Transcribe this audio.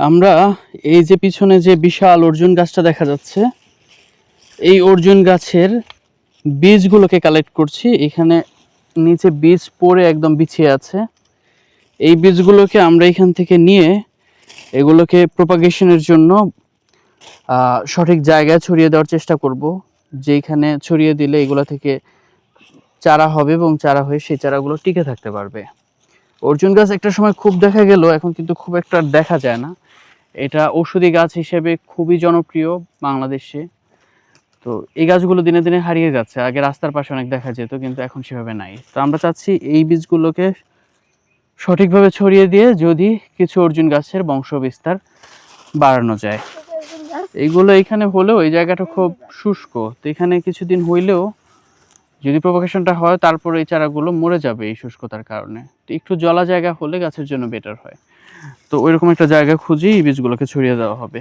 আমরা এই যে পিছনে যে বিশাল অর্জুন গাছটা দেখা যাচ্ছে, এই অর্জুন গাছের বীজগুলোকে কালেক্ট করছি। এখানে নিচে বীজ পড়ে একদম বিছিয়ে আছে। এই বীজগুলোকে আমরা এখান থেকে নিয়ে এগুলোকে প্রোপাগেশনের জন্য সঠিক জায়গায় ছড়িয়ে দেওয়ার চেষ্টা করব। যেখানে ছড়িয়ে দিলে এগুলো থেকে চারা হবে এবং চারা হয়ে সেই চারাগুলো টিকে থাকতে পারবে। অর্জুন গাছ একটা সময় খুব দেখা গেল, এখন কিন্তু খুব একটা দেখা যায় না। এটা ঔষধি গাছ হিসেবে খুবই জনপ্রিয় বাংলাদেশে। তো এই গাছগুলো দিনে দিনে হারিয়ে যাচ্ছে। আগে রাস্তার পাশে অনেক দেখা যেত, কিন্তু এখন সেভাবে নাই। তো আমরা চাচ্ছি এই বীজগুলোকে সঠিকভাবে ছড়িয়ে দিয়ে যদি কিছু অর্জুন গাছের বংশ বিস্তার বাড়ানো যায়। এইগুলো এখানে হলেও এই জায়গাটা খুব শুষ্ক। তো এখানে কিছুদিন হইলেও যদি প্রভোকেশনটা হয়, তারপরে এই চারাগুলো মরে যাবে এই শুষ্কতার কারণে। তো একটু জলা জায়গা হলে গাছের জন্য বেটার হয়। তো ওইরকম একটা জায়গা খুঁজেই বীজগুলোকে ছড়িয়ে দেওয়া হবে।